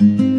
E,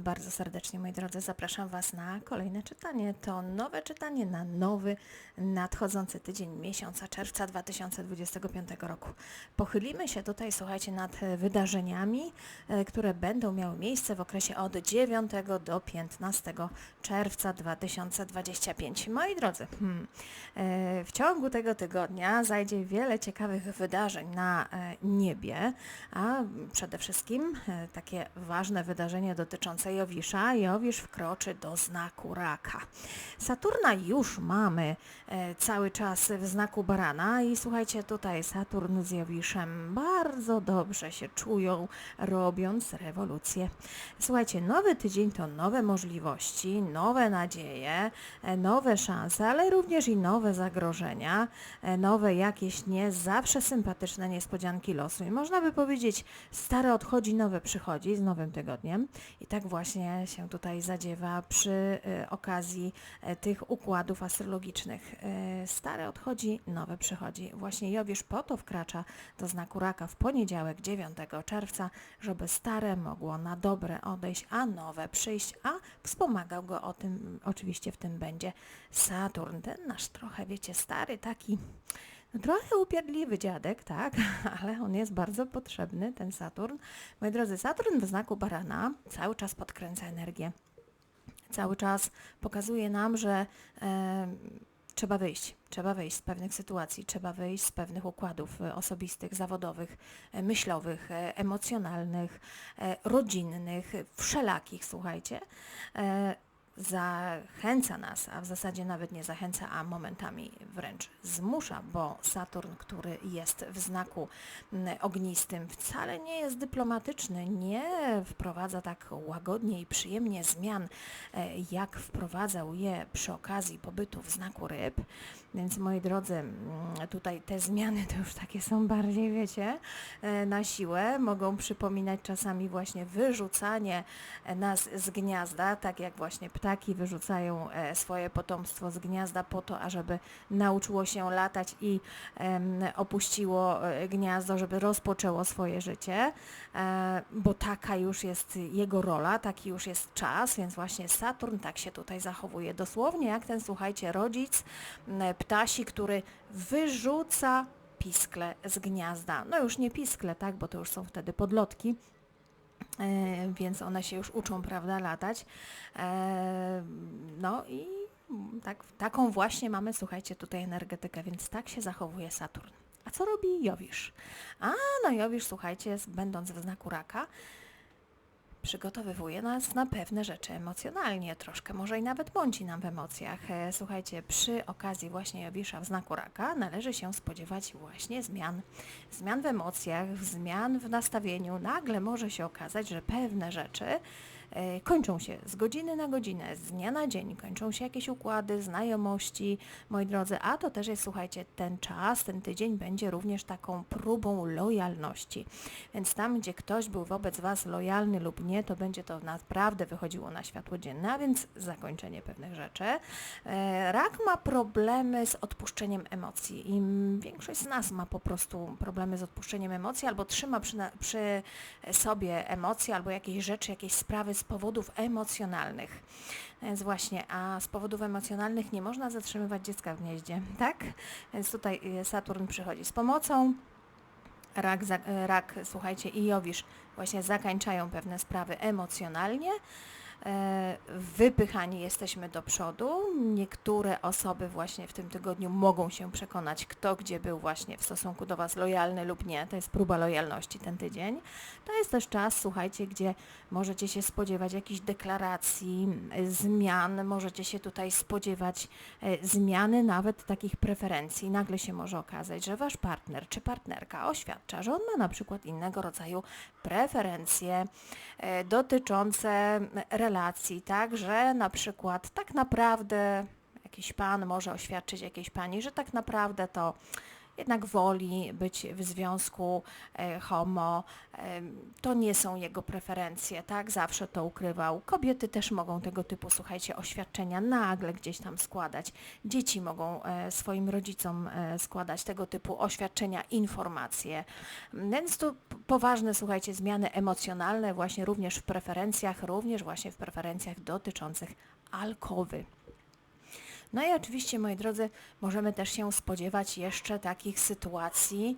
Bardzo serdecznie, moi drodzy. Zapraszam Was na kolejne czytanie. To nowe czytanie na nowy, nadchodzący tydzień miesiąca czerwca 2025 roku. Pochylimy się tutaj, słuchajcie, nad e, wydarzeniami, e, które będą miały miejsce w okresie od 9 do 15 czerwca 2025. Moi drodzy, hmm, e, w ciągu tego tygodnia zajdzie wiele ciekawych wydarzeń na niebie, a przede wszystkim takie ważne wydarzenie dotyczące Jowisza. Jowisz wkroczy do znaku raka. Saturna już mamy e, cały czas w znaku barana i słuchajcie, tutaj Saturn z Jowiszem bardzo dobrze się czują, robiąc rewolucję. Słuchajcie, nowy tydzień to nowe możliwości, nowe nadzieje, e, nowe szanse, ale również i nowe zagrożenia, e, nowe jakieś nie zawsze sympatyczne niespodzianki losu. I można by powiedzieć, stare odchodzi, nowe przychodzi z nowym tygodniem. I tak właśnie się tutaj zadziewa przy e, okazji e, tych układów astrologicznych. E, Stare odchodzi, nowe przychodzi. Właśnie Jowisz po to wkracza do znaku raka w poniedziałek 9 czerwca, żeby stare mogło na dobre odejść, a nowe przyjść, a wspomagał go o tym, oczywiście w tym będzie Saturn, ten nasz trochę, wiecie, stary taki trochę upierdliwy dziadek, tak, ale on jest bardzo potrzebny, ten Saturn. Moi drodzy, Saturn w znaku barana cały czas podkręca energię. Cały czas pokazuje nam, że e, trzeba wyjść. Trzeba wyjść z pewnych sytuacji, trzeba wyjść z pewnych układów e, osobistych, zawodowych, e, myślowych, e, emocjonalnych, rodzinnych, wszelakich, słuchajcie. Zachęca nas, a w zasadzie nawet nie zachęca, a momentami wręcz zmusza, bo Saturn, który jest w znaku mm, ognistym, wcale nie jest dyplomatyczny, nie wprowadza tak łagodnie i przyjemnie zmian, e, jak wprowadzał je przy okazji pobytu w znaku ryb. Więc moi drodzy, mm, tutaj te zmiany to już takie są bardziej, wiecie, e, na siłę. Mogą przypominać czasami właśnie wyrzucanie nas z gniazda, tak jak właśnie ptaki wyrzucają e, swoje potomstwo z gniazda po to, ażeby nauczyło się latać i opuściło e, gniazdo, żeby rozpoczęło swoje życie, e, bo taka już jest jego rola, taki już jest czas, więc właśnie Saturn tak się tutaj zachowuje. Dosłownie jak ten, słuchajcie, rodzic ptasi, który wyrzuca piskle z gniazda. No już nie piskle, tak, bo to już są wtedy podlotki, więc one się już uczą, prawda, latać. E, no i tak, taką właśnie mamy, słuchajcie, tutaj energetykę, więc tak się zachowuje Saturn. A co robi Jowisz? A, no Jowisz, słuchajcie, będąc w znaku raka, przygotowywuje nas na pewne rzeczy emocjonalnie, troszkę może i nawet bądź nam w emocjach. E, Słuchajcie, przy okazji właśnie Jowisza w znaku raka należy się spodziewać właśnie zmian. Zmian w emocjach, zmian w nastawieniu. Nagle może się okazać, że pewne rzeczy kończą się z godziny na godzinę, z dnia na dzień, kończą się jakieś układy, znajomości, moi drodzy, a to też jest, słuchajcie, ten czas, ten tydzień będzie również taką próbą lojalności. Więc tam, gdzie ktoś był wobec Was lojalny lub nie, to będzie to naprawdę wychodziło na światło dzienne, a więc zakończenie pewnych rzeczy. E, Rak ma problemy z odpuszczeniem emocji i większość z nas ma po prostu problemy z odpuszczeniem emocji albo trzyma przy, przy sobie emocje albo jakieś rzeczy, jakieś sprawy z powodów emocjonalnych. Więc właśnie, a z powodów emocjonalnych nie można zatrzymywać dziecka w gnieździe, tak? Więc tutaj y, Saturn przychodzi z pomocą, rak, y, rak słuchajcie, i Jowisz właśnie zakańczają pewne sprawy emocjonalnie, E, wypychani jesteśmy do przodu. Niektóre osoby właśnie w tym tygodniu mogą się przekonać, kto gdzie był właśnie w stosunku do Was lojalny lub nie. To jest próba lojalności ten tydzień. To jest też czas, słuchajcie, gdzie możecie się spodziewać jakichś deklaracji, zmian, możecie się tutaj spodziewać e, zmiany nawet takich preferencji. Nagle się może okazać, że Wasz partner czy partnerka oświadcza, że on ma na przykład innego rodzaju preferencje e, dotyczące relacji relacji, tak, że na przykład tak naprawdę jakiś pan może oświadczyć jakiejś pani, że tak naprawdę to jednak woli być w związku e, homo. E, to nie są jego preferencje, tak? Zawsze to ukrywał. Kobiety też mogą tego typu, słuchajcie, oświadczenia nagle gdzieś tam składać. Dzieci mogą e, swoim rodzicom składać tego typu oświadczenia, informacje. Więc tu poważne, słuchajcie, zmiany emocjonalne właśnie również w preferencjach, również właśnie w preferencjach dotyczących alkowy. No i oczywiście, moi drodzy, możemy też się spodziewać jeszcze takich sytuacji,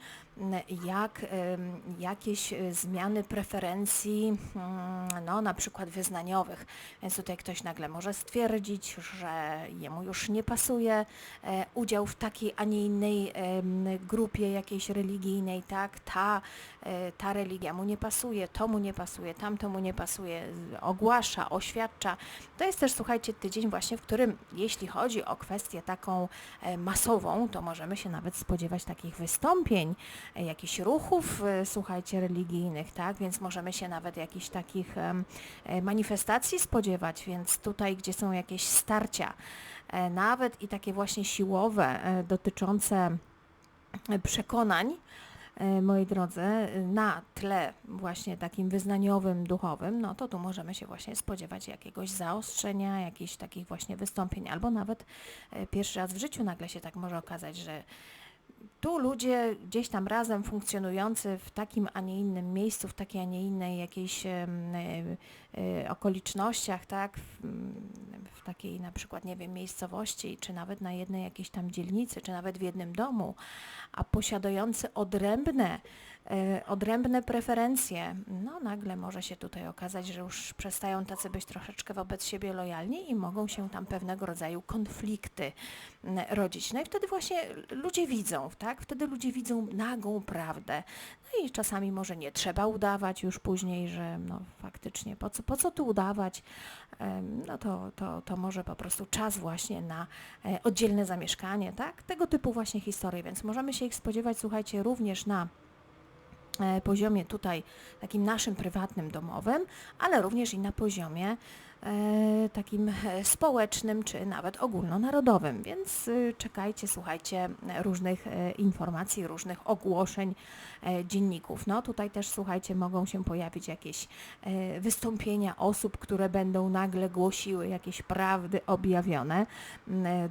jak jakieś e, zmiany preferencji, mm, no na przykład wyznaniowych. Więc tutaj ktoś nagle może stwierdzić, że jemu już nie pasuje e, udział w takiej, a nie innej grupie jakiejś religijnej, tak? Ta, e, ta religia mu nie pasuje, to mu nie pasuje, tamto mu nie pasuje, ogłasza, oświadcza. To jest też, słuchajcie, tydzień właśnie, w którym jeśli chodzi o kwestię taką masową, to możemy się nawet spodziewać takich wystąpień, jakichś ruchów, e, słuchajcie, religijnych, tak? Więc możemy się nawet jakichś takich e, manifestacji spodziewać, więc tutaj, gdzie są jakieś starcia, e, nawet i takie właśnie siłowe, dotyczące przekonań, moi drodzy, na tle właśnie takim wyznaniowym, duchowym, no to tu możemy się właśnie spodziewać jakiegoś zaostrzenia, jakichś takich właśnie wystąpień, albo nawet pierwszy raz w życiu nagle się tak może okazać, że tu ludzie gdzieś tam razem funkcjonujący w takim, a nie innym miejscu, w takiej, a nie innej jakiejś e, e, okolicznościach, tak, w, w, takiej na przykład, nie wiem, miejscowości, czy nawet na jednej jakiejś tam dzielnicy, czy nawet w jednym domu, a posiadający odrębne odrębne preferencje, no nagle może się tutaj okazać, że już przestają tacy być troszeczkę wobec siebie lojalni i mogą się tam pewnego rodzaju konflikty rodzić. No i wtedy właśnie ludzie widzą, tak? Wtedy ludzie widzą nagą prawdę. No i czasami może nie trzeba udawać już później, że no faktycznie po co, po co tu udawać? No to, to, to może po prostu czas właśnie na e, oddzielne zamieszkanie, tak? Tego typu właśnie historie, więc możemy się ich spodziewać, słuchajcie, również na E, poziomie tutaj takim naszym prywatnym, domowym, ale również i na poziomie E, takim e, społecznym czy nawet ogólnonarodowym, więc y, czekajcie, słuchajcie różnych e, informacji, różnych ogłoszeń dzienników. No tutaj też słuchajcie, mogą się pojawić jakieś wystąpienia osób, które będą nagle głosiły jakieś prawdy objawione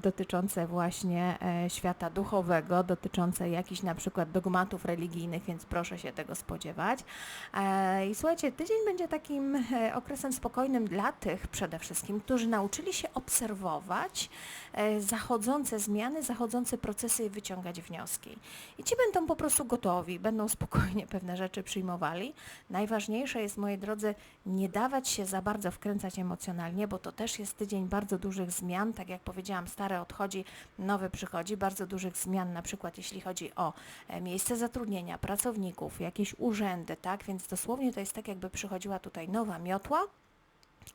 dotyczące właśnie świata duchowego, dotyczące jakichś na przykład dogmatów religijnych, więc proszę się tego spodziewać. I słuchajcie, tydzień będzie takim okresem spokojnym dla tych, tych przede wszystkim, którzy nauczyli się obserwować e, zachodzące zmiany, zachodzące procesy i wyciągać wnioski. I ci będą po prostu gotowi, będą spokojnie pewne rzeczy przyjmowali. Najważniejsze jest, moi drodzy, nie dawać się za bardzo wkręcać emocjonalnie, bo to też jest tydzień bardzo dużych zmian. Tak jak powiedziałam, stare odchodzi, nowe przychodzi, bardzo dużych zmian, na przykład jeśli chodzi o e, miejsce zatrudnienia, pracowników, jakieś urzędy, tak? Więc dosłownie to jest tak, jakby przychodziła tutaj nowa miotła,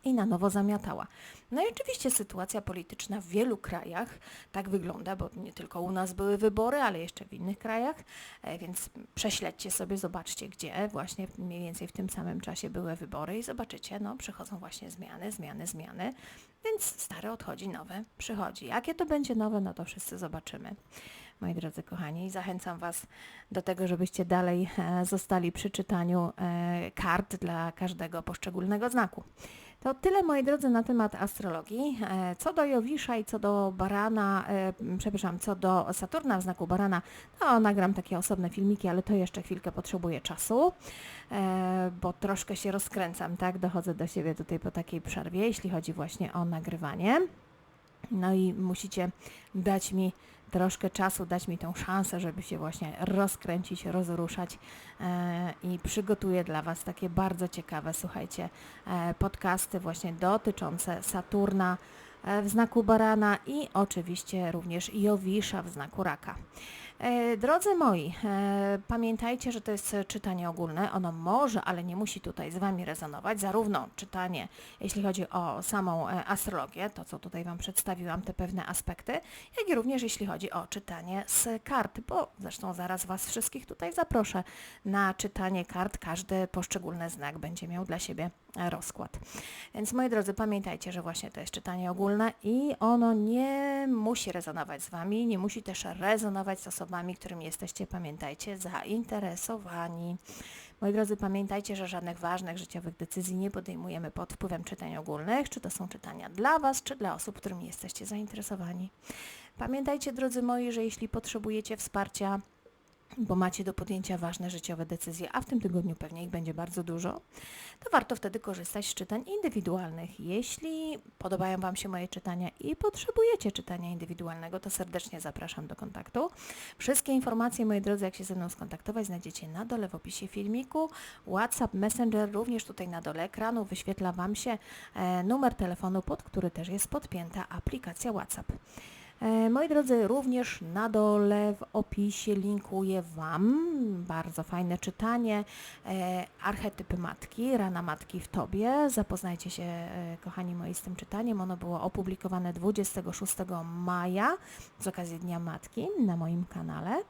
i na nowo zamiatała. No i oczywiście sytuacja polityczna w wielu krajach tak wygląda, bo nie tylko u nas były wybory, ale jeszcze w innych krajach, e, więc prześledźcie sobie, zobaczcie, gdzie właśnie mniej więcej w tym samym czasie były wybory i zobaczycie, no przychodzą właśnie zmiany, zmiany, zmiany, więc stare odchodzi, nowe przychodzi. Jakie to będzie nowe, no to wszyscy zobaczymy moi drodzy kochani. Zachęcam Was do tego, żebyście dalej e, zostali przy czytaniu e, kart dla każdego poszczególnego znaku. To tyle, moi drodzy, na temat astrologii. E, Co do Jowisza i co do Barana, e, przepraszam, co do Saturna w znaku Barana, no nagram takie osobne filmiki, ale to jeszcze chwilkę potrzebuję czasu, e, bo troszkę się rozkręcam, tak? Dochodzę do siebie tutaj po takiej przerwie, jeśli chodzi właśnie o nagrywanie. No i musicie dać mi troszkę czasu, dać mi tą szansę, żeby się właśnie rozkręcić, rozruszać e, i przygotuję dla Was takie bardzo ciekawe, słuchajcie, e, podcasty właśnie dotyczące Saturna e, w znaku barana i oczywiście również Jowisza w znaku raka. E, Drodzy moi, e, pamiętajcie, że to jest czytanie ogólne. Ono może, ale nie musi tutaj z Wami rezonować. Zarówno czytanie, jeśli chodzi o samą e, astrologię, to co tutaj Wam przedstawiłam, te pewne aspekty, jak i również jeśli chodzi o czytanie z kart, bo zresztą zaraz Was wszystkich tutaj zaproszę na czytanie kart. Każdy poszczególny znak będzie miał dla siebie rozkład. Więc moi drodzy, pamiętajcie, że właśnie to jest czytanie ogólne i ono nie musi rezonować z Wami, nie musi też rezonować z osobami, którymi jesteście, pamiętajcie, zainteresowani. Moi drodzy, pamiętajcie, że żadnych ważnych życiowych decyzji nie podejmujemy pod wpływem czytań ogólnych, czy to są czytania dla Was, czy dla osób, którymi jesteście zainteresowani. Pamiętajcie, drodzy moi, że jeśli potrzebujecie wsparcia, bo macie do podjęcia ważne życiowe decyzje, a w tym tygodniu pewnie ich będzie bardzo dużo, to warto wtedy korzystać z czytań indywidualnych. Jeśli podobają Wam się moje czytania i potrzebujecie czytania indywidualnego, to serdecznie zapraszam do kontaktu. Wszystkie informacje, moi drodzy, jak się ze mną skontaktować, znajdziecie na dole w opisie filmiku. WhatsApp, Messenger, również tutaj na dole ekranu wyświetla Wam się e, numer telefonu, pod który też jest podpięta aplikacja WhatsApp. E, Moi drodzy, również na dole w opisie linkuję Wam bardzo fajne czytanie e, Archetypy Matki, Rana Matki w Tobie. Zapoznajcie się, e, kochani moi, z tym czytaniem. Ono było opublikowane 26 maja z okazji Dnia Matki na moim kanale.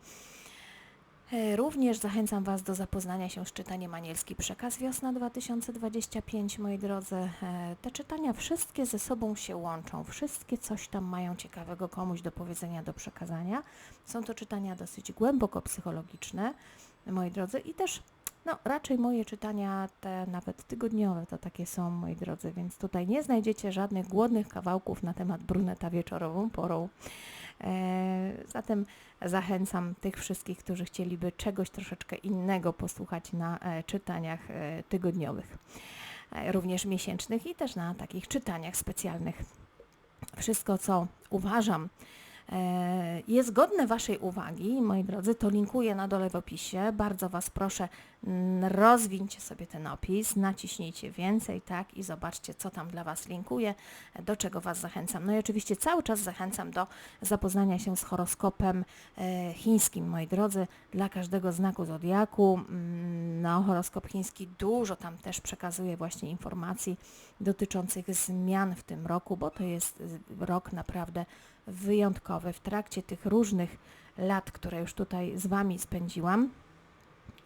E, Również zachęcam Was do zapoznania się z czytaniem Anielski Przekaz Wiosna 2025, moi drodzy. E, Te czytania wszystkie ze sobą się łączą, wszystkie coś tam mają ciekawego komuś do powiedzenia, do przekazania. Są to czytania dosyć głęboko psychologiczne, moi drodzy, i też no, raczej moje czytania, te nawet tygodniowe, to takie są, moi drodzy, więc tutaj nie znajdziecie żadnych głodnych kawałków na temat bruneta wieczorową porą. E, Zatem zachęcam tych wszystkich, którzy chcieliby czegoś troszeczkę innego posłuchać na e, czytaniach e, tygodniowych, również miesięcznych i też na takich czytaniach specjalnych. Wszystko, co uważam jest godne Waszej uwagi, moi drodzy, to linkuję na dole w opisie. Bardzo Was proszę, mm, rozwinьcie sobie ten opis, naciśnijcie więcej, tak, i zobaczcie, co tam dla Was linkuję, do czego Was zachęcam. No i oczywiście cały czas zachęcam do zapoznania się z horoskopem e, chińskim, moi drodzy, dla każdego znaku zodiaku. Mm, No, horoskop chiński dużo tam też przekazuje właśnie informacji dotyczących zmian w tym roku, bo to jest y, rok naprawdę wyjątkowy. W trakcie tych różnych lat, które już tutaj z Wami spędziłam,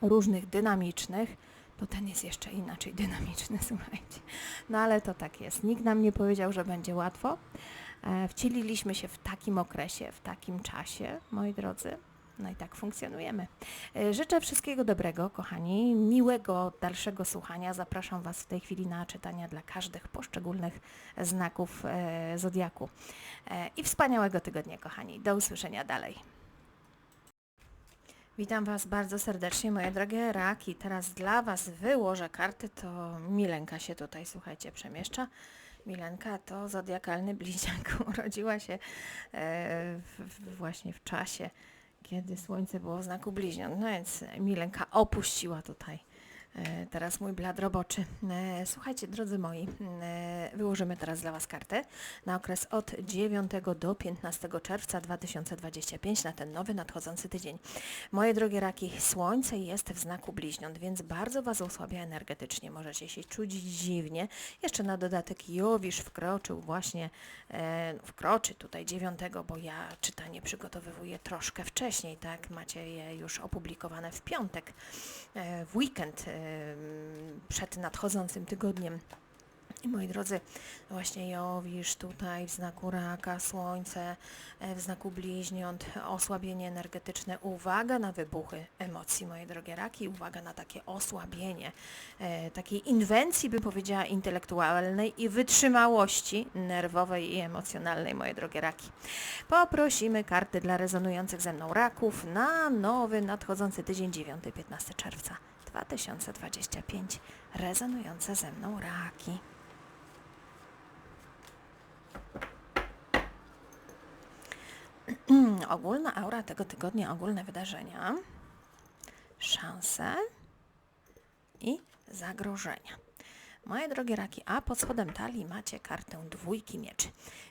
różnych dynamicznych, to ten jest jeszcze inaczej dynamiczny, słuchajcie. No ale to tak jest. Nikt nam nie powiedział, że będzie łatwo. E, Wcieliliśmy się w takim okresie, w takim czasie, moi drodzy. No i tak funkcjonujemy. E, Życzę wszystkiego dobrego, kochani, miłego dalszego słuchania. Zapraszam Was w tej chwili na czytania dla każdych poszczególnych znaków e, zodiaku. I wspaniałego tygodnia, kochani. Do usłyszenia dalej. Witam Was bardzo serdecznie, moje drogie raki. Teraz dla Was wyłożę karty, to Milenka się tutaj, słuchajcie, przemieszcza. Milenka to zodiakalny bliźniak. Urodziła się e, w, właśnie w czasie, kiedy Słońce było w znaku bliźniąt. No więc Milenka opuściła tutaj teraz mój blad roboczy. E, Słuchajcie, drodzy moi, e, wyłożymy teraz dla Was kartę na okres od 9 do 15 czerwca 2025 na ten nowy nadchodzący tydzień. Moje drogie raki, Słońce jest w znaku bliźniąt, więc bardzo Was osłabia energetycznie. Możecie się czuć dziwnie. Jeszcze na dodatek Jowisz wkroczył właśnie, e, wkroczy tutaj 9, bo ja czytanie przygotowywuję troszkę wcześniej, tak? Macie je już opublikowane w piątek, e, w weekend e, przed nadchodzącym tygodniem. I moi drodzy, właśnie Jowisz tutaj w znaku raka, słońce e, w znaku bliźniąt, osłabienie energetyczne, uwaga na wybuchy emocji, moje drogie raki, uwaga na takie osłabienie e, takiej inwencji, bym powiedziała, intelektualnej i wytrzymałości nerwowej i emocjonalnej, moje drogie raki. Poprosimy karty dla rezonujących ze mną raków na nowy, nadchodzący tydzień 9-15 czerwca 2025. Rezonujące ze mną raki. ogólna aura tego tygodnia, ogólne wydarzenia, szanse i zagrożenia. Moje drogie raki, a pod spodem talii macie kartę dwójki mieczy.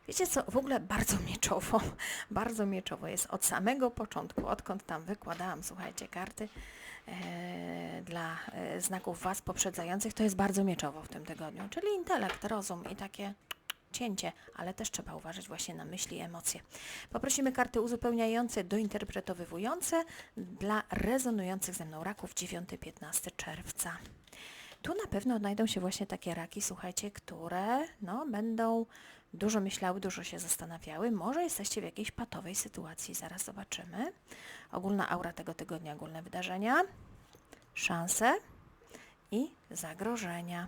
Wiecie co, w ogóle bardzo mieczowo, bardzo mieczowo jest od samego początku, odkąd tam wykładałam, słuchajcie, karty dla e, znaków Was poprzedzających, to jest bardzo mieczowo w tym tygodniu, czyli intelekt, rozum i takie cięcie, ale też trzeba uważać właśnie na myśli i emocje. Poprosimy karty uzupełniające, dointerpretowywujące dla rezonujących ze mną raków 9-15 czerwca. Tu na pewno odnajdą się właśnie takie raki, słuchajcie, które no, będą dużo myślały, dużo się zastanawiały. Może jesteście w jakiejś patowej sytuacji, zaraz zobaczymy. Ogólna aura tego tygodnia, ogólne wydarzenia, szanse i zagrożenia.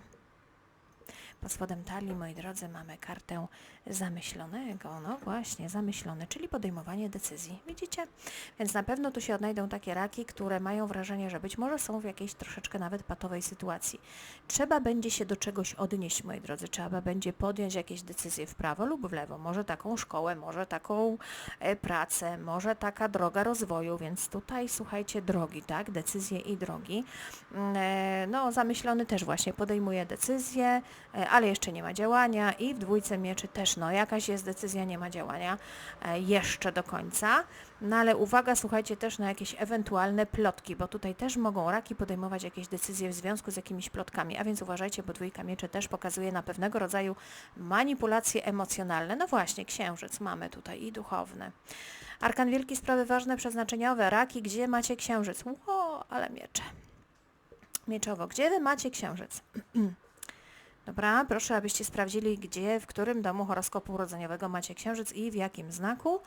Pod spodem talii, moi drodzy, mamy kartę zamyślonego. No właśnie, zamyślony, czyli podejmowanie decyzji. Widzicie? Więc na pewno tu się odnajdą takie raki, które mają wrażenie, że być może są w jakiejś troszeczkę nawet patowej sytuacji. Trzeba będzie się do czegoś odnieść, moi drodzy. Trzeba będzie podjąć jakieś decyzje w prawo lub w lewo. Może taką szkołę, może taką e, pracę, może taka droga rozwoju, więc tutaj słuchajcie drogi, tak? Decyzje i drogi. Mm, e, no, zamyślony też właśnie podejmuje decyzje, e, ale jeszcze nie ma działania i w dwójce mieczy też, no jakaś jest decyzja, nie ma działania e, jeszcze do końca. No ale uwaga, słuchajcie też na jakieś ewentualne plotki, bo tutaj też mogą raki podejmować jakieś decyzje w związku z jakimiś plotkami, a więc uważajcie, bo dwójka mieczy też pokazuje na pewnego rodzaju manipulacje emocjonalne. No właśnie, księżyc mamy tutaj i duchowne. Arkan Wielki, sprawy ważne, przeznaczeniowe, raki, gdzie macie księżyc? Ło, ale miecze. Mieczowo, gdzie wy macie księżyc? Dobra, proszę, abyście sprawdzili, gdzie, w którym domu horoskopu urodzeniowego macie księżyc i w jakim znaku.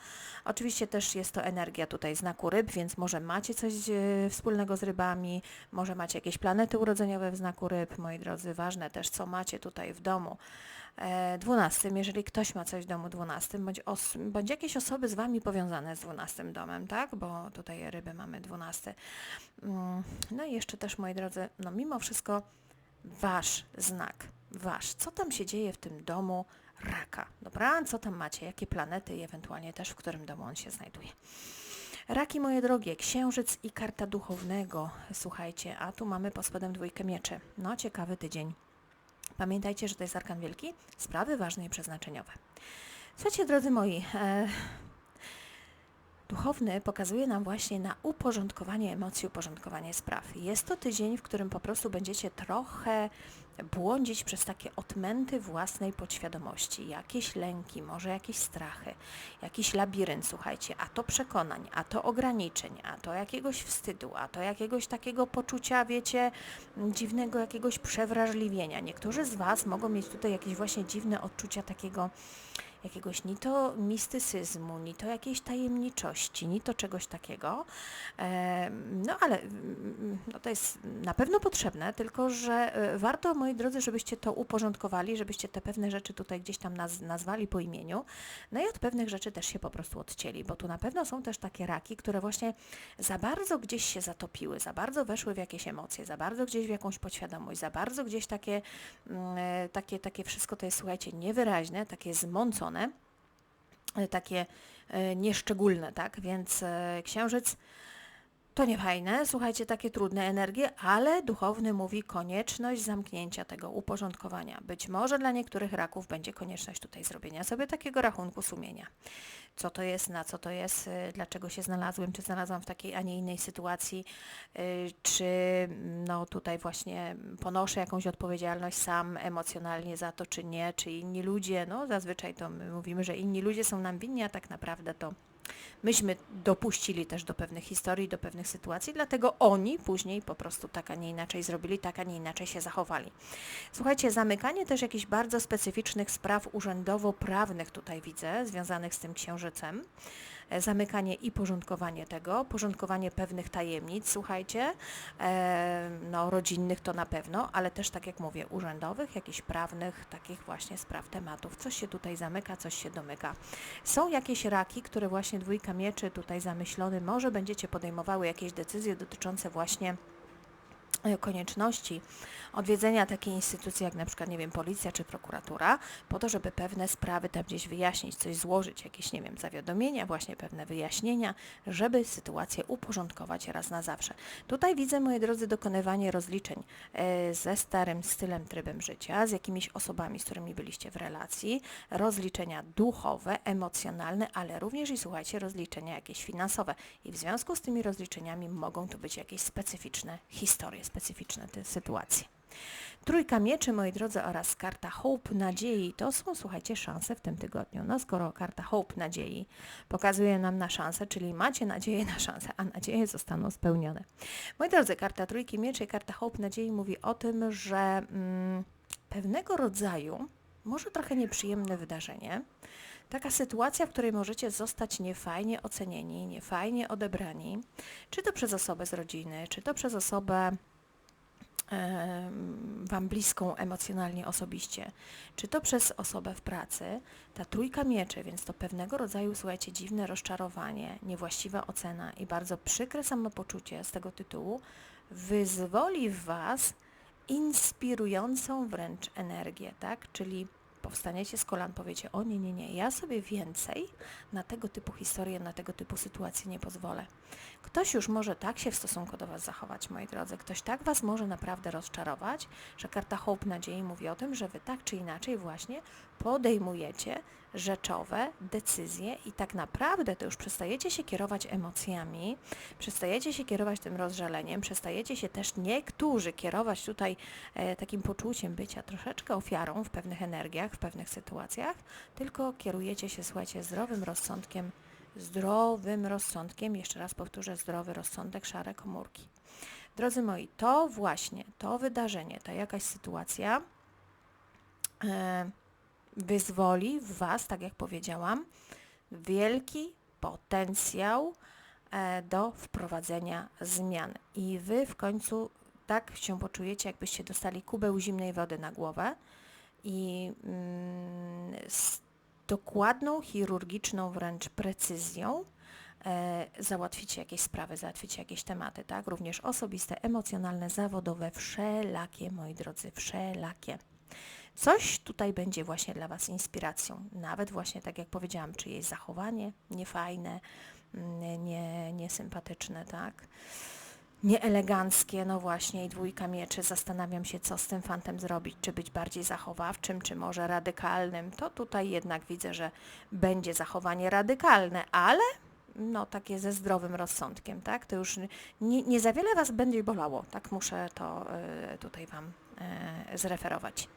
Oczywiście też jest to energia tutaj znaku ryb, więc może macie coś e, wspólnego z rybami, może macie jakieś planety urodzeniowe w znaku ryb, moi drodzy, ważne też, co macie tutaj w domu. E, 12, jeżeli ktoś ma coś w domu 12, bądź, bądź jakieś osoby z Wami powiązane z 12 domem, tak? Bo tutaj ryby mamy 12. Mm, No i jeszcze też, moi drodzy, no mimo wszystko Wasz znak, Wasz. Co tam się dzieje w tym domu raka, dobra? Co tam macie, jakie planety i ewentualnie też w którym domu on się znajduje. Raki moje drogie, księżyc i karta duchownego, słuchajcie, a tu mamy pod spodem dwójkę mieczy. No, ciekawy tydzień. Pamiętajcie, że to jest Arkan Wielki, sprawy ważne i przeznaczeniowe. Słuchajcie, drodzy moi, e, Duchowny pokazuje nam właśnie na uporządkowanie emocji, uporządkowanie spraw. Jest to tydzień, w którym po prostu będziecie trochę błądzić przez takie odmęty własnej podświadomości, jakieś lęki, może jakieś strachy, jakiś labirynt, słuchajcie, a to przekonań, a to ograniczeń, a to jakiegoś wstydu, a to jakiegoś takiego poczucia, wiecie, dziwnego jakiegoś przewrażliwienia. Niektórzy z Was mogą mieć tutaj jakieś właśnie dziwne odczucia takiego jakiegoś ni to mistycyzmu, ni to jakiejś tajemniczości, ni to czegoś takiego. No ale mm, no, to jest na pewno potrzebne, tylko że e, warto, moi drodzy, żebyście to uporządkowali, żebyście te pewne rzeczy tutaj gdzieś tam naz nazwali po imieniu, no i od pewnych rzeczy też się po prostu odcięli, bo tu na pewno są też takie raki, które właśnie za bardzo gdzieś się zatopiły, za bardzo weszły w jakieś emocje, za bardzo gdzieś w jakąś podświadomość, za bardzo gdzieś takie, mm, e, takie, takie wszystko to jest, słuchajcie, niewyraźne, takie zmącone, e, takie e, nieszczególne, tak? Więc e, księżyc to nie fajne, słuchajcie, takie trudne energie, ale duchowny mówi konieczność zamknięcia tego, uporządkowania. Być może dla niektórych raków będzie konieczność tutaj zrobienia sobie takiego rachunku sumienia. Co to jest, na co to jest, y, dlaczego się znalazłem, czy znalazłam w takiej, a nie innej sytuacji, y, czy no tutaj właśnie ponoszę jakąś odpowiedzialność sam emocjonalnie za to, czy nie, czy inni ludzie, no zazwyczaj to my mówimy, że inni ludzie są nam winni, a tak naprawdę to Myśmy dopuścili też do pewnych historii, do pewnych sytuacji, dlatego oni później po prostu tak, a nie inaczej zrobili, tak, a nie inaczej się zachowali. Słuchajcie, zamykanie też jakichś bardzo specyficznych spraw urzędowo-prawnych tutaj widzę, związanych z tym księżycem. E, zamykanie i porządkowanie tego, porządkowanie pewnych tajemnic, słuchajcie, e, no rodzinnych to na pewno, ale też tak jak mówię, urzędowych, jakichś prawnych, takich właśnie spraw, tematów. Coś się tutaj zamyka, coś się domyka. Są jakieś raki, które właśnie dwójka mieczy tutaj zamyślony, może będziecie podejmowały jakieś decyzje dotyczące właśnie konieczności odwiedzenia takiej instytucji jak na przykład, nie wiem, policja czy prokuratura, po to, żeby pewne sprawy tam gdzieś wyjaśnić, coś złożyć, jakieś, nie wiem, zawiadomienia, właśnie pewne wyjaśnienia, żeby sytuację uporządkować raz na zawsze. Tutaj widzę, moi drodzy, dokonywanie rozliczeń e, ze starym stylem, trybem życia, z jakimiś osobami, z którymi byliście w relacji, rozliczenia duchowe, emocjonalne, ale również i słuchajcie, rozliczenia jakieś finansowe. I w związku z tymi rozliczeniami mogą tu być jakieś specyficzne historie specyficzne te sytuacje. Trójka mieczy, moi drodzy, oraz karta Hope Nadziei to są, słuchajcie, szanse w tym tygodniu. No skoro karta Hope Nadziei pokazuje nam na szansę, czyli macie nadzieję na szansę, a nadzieje zostaną spełnione. Moi drodzy, karta Trójki Mieczy i karta Hope Nadziei mówi o tym, że mm, pewnego rodzaju, może trochę nieprzyjemne wydarzenie, taka sytuacja, w której możecie zostać niefajnie ocenieni, niefajnie odebrani, czy to przez osobę z rodziny, czy to przez osobę Wam bliską emocjonalnie, osobiście, czy to przez osobę w pracy, ta trójka mieczy, więc to pewnego rodzaju, słuchajcie, dziwne rozczarowanie, niewłaściwa ocena i bardzo przykre samopoczucie z tego tytułu wyzwoli w Was inspirującą wręcz energię, tak? Czyli powstaniecie z kolan, powiecie, o nie, nie, nie, ja sobie więcej na tego typu historie, na tego typu sytuacje nie pozwolę. Ktoś już może tak się w stosunku do Was zachować, moi drodzy, ktoś tak Was może naprawdę rozczarować, że karta Hope Nadziei mówi o tym, że Wy tak czy inaczej właśnie podejmujecie rzeczowe decyzje i tak naprawdę to już przestajecie się kierować emocjami, przestajecie się kierować tym rozżaleniem, przestajecie się też niektórzy kierować tutaj e, takim poczuciem bycia troszeczkę ofiarą w pewnych energiach, w pewnych sytuacjach, tylko kierujecie się, słuchajcie, zdrowym rozsądkiem, zdrowym rozsądkiem, jeszcze raz powtórzę, zdrowy rozsądek, szare komórki. Drodzy moi, to właśnie, to wydarzenie, ta jakaś sytuacja, e, wyzwoli w Was, tak jak powiedziałam, wielki potencjał e, do wprowadzenia zmian. I Wy w końcu tak się poczujecie, jakbyście dostali kubeł zimnej wody na głowę i mm, z dokładną, chirurgiczną wręcz precyzją e, załatwicie jakieś sprawy, załatwicie jakieś tematy, tak? Również osobiste, emocjonalne, zawodowe, wszelakie, moi drodzy, wszelakie. Coś tutaj będzie właśnie dla Was inspiracją. Nawet właśnie, tak jak powiedziałam, czyjeś zachowanie niefajne, mm, nie, niesympatyczne, tak? Nieeleganckie, no właśnie, i dwójka mieczy. Zastanawiam się, co z tym fantem zrobić. Czy być bardziej zachowawczym, czy może radykalnym. To tutaj jednak widzę, że będzie zachowanie radykalne, ale no takie ze zdrowym rozsądkiem, tak? To już nie, nie za wiele Was będzie bolało, tak muszę to y, tutaj Wam zreferować.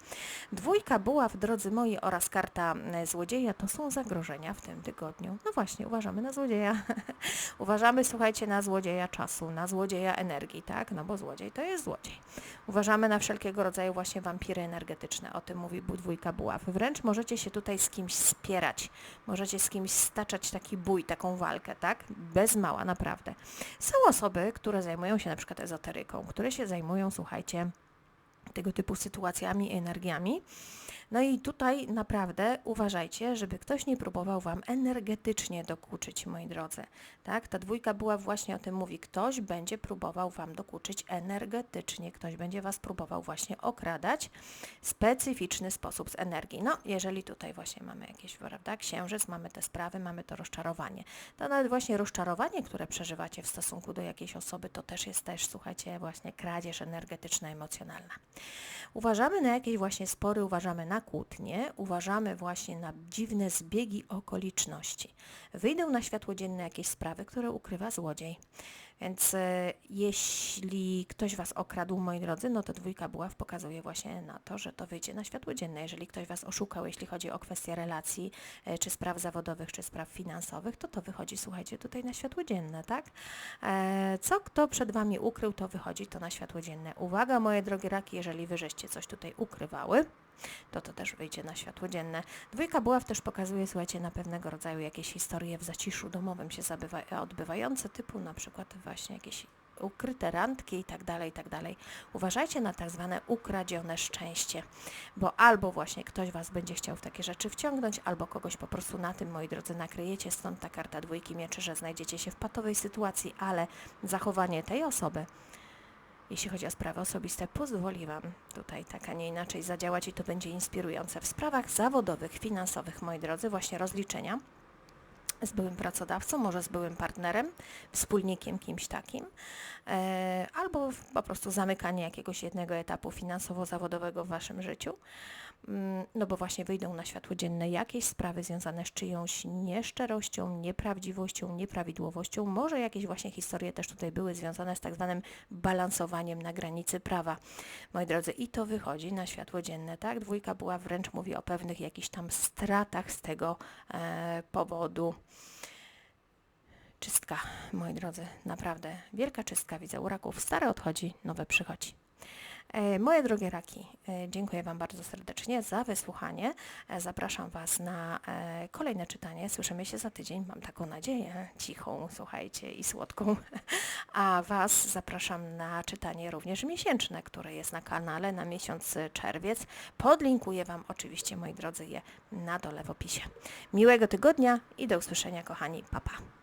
Dwójka buław, drodzy moi, oraz karta e, złodzieja to są zagrożenia w tym tygodniu. No właśnie, uważamy na złodzieja. uważamy, słuchajcie, na złodzieja czasu, na złodzieja energii, tak? No bo złodziej to jest złodziej. Uważamy na wszelkiego rodzaju właśnie wampiry energetyczne, o tym mówi dwójka buław. Wręcz możecie się tutaj z kimś spierać, możecie z kimś staczać taki bój, taką walkę, tak? Bez mała, naprawdę. Są osoby, które zajmują się na przykład ezoteryką, które się zajmują, słuchajcie, tego typu sytuacjami, energiami. No i tutaj naprawdę uważajcie, żeby ktoś nie próbował Wam energetycznie dokuczyć, moi drodzy. Tak? Ta dwójka była właśnie o tym mówi. Ktoś będzie próbował Wam dokuczyć energetycznie, ktoś będzie Was próbował właśnie okradać w specyficzny sposób z energii. No, jeżeli tutaj właśnie mamy jakieś, prawda, księżyc, mamy te sprawy, mamy to rozczarowanie. To nawet właśnie rozczarowanie, które przeżywacie w stosunku do jakiejś osoby, to też jest też, słuchajcie, właśnie kradzież energetyczna, emocjonalna. Uważamy na jakieś właśnie spory, uważamy na kłótnie, uważamy właśnie na dziwne zbiegi okoliczności. Wyjdą na światło dzienne jakieś sprawy, które ukrywa złodziej. Więc e, jeśli ktoś Was okradł, moi drodzy, no to dwójka buław pokazuje właśnie na to, że to wyjdzie na światło dzienne. Jeżeli ktoś Was oszukał, jeśli chodzi o kwestie relacji, e, czy spraw zawodowych, czy spraw finansowych, to to wychodzi, słuchajcie, tutaj na światło dzienne, tak? E, co kto przed Wami ukrył, to wychodzi to na światło dzienne. Uwaga, moje drogie raki, jeżeli Wy żeście coś tutaj ukrywały, to to też wyjdzie na światło dzienne. Dwójka buław też pokazuje, słuchajcie, na pewnego rodzaju jakieś historie w zaciszu domowym się zabywa, odbywające, typu na przykład właśnie jakieś ukryte randki i tak dalej, i tak dalej. Uważajcie na tak zwane ukradzione szczęście, bo albo właśnie ktoś Was będzie chciał w takie rzeczy wciągnąć, albo kogoś po prostu na tym, moi drodzy, nakryjecie, stąd ta karta dwójki mieczy, że znajdziecie się w patowej sytuacji, ale zachowanie tej osoby jeśli chodzi o sprawy osobiste, pozwoli Wam tutaj tak, a nie inaczej zadziałać i to będzie inspirujące. W sprawach zawodowych, finansowych, moi drodzy, właśnie rozliczenia z byłym pracodawcą, może z byłym partnerem, wspólnikiem, kimś takim, e, albo po prostu zamykanie jakiegoś jednego etapu finansowo-zawodowego w Waszym życiu, no bo właśnie wyjdą na światło dzienne jakieś sprawy związane z czyjąś nieszczerością, nieprawdziwością, nieprawidłowością, może jakieś właśnie historie też tutaj były związane z tak zwanym balansowaniem na granicy prawa, moi drodzy, i to wychodzi na światło dzienne, tak? Dwójka była wręcz, mówi o pewnych jakichś tam stratach z tego e, powodu. Czystka, moi drodzy, naprawdę wielka czystka widzę u raków. Stare odchodzi, nowe przychodzi. E, Moje drogie raki, e, dziękuję Wam bardzo serdecznie za wysłuchanie. E, Zapraszam Was na kolejne czytanie. Słyszymy się za tydzień, mam taką nadzieję, cichą, słuchajcie, i słodką. A Was zapraszam na czytanie również miesięczne, które jest na kanale na miesiąc czerwiec. Podlinkuję Wam oczywiście, moi drodzy, je na dole w opisie. Miłego tygodnia i do usłyszenia, kochani. Pa, pa.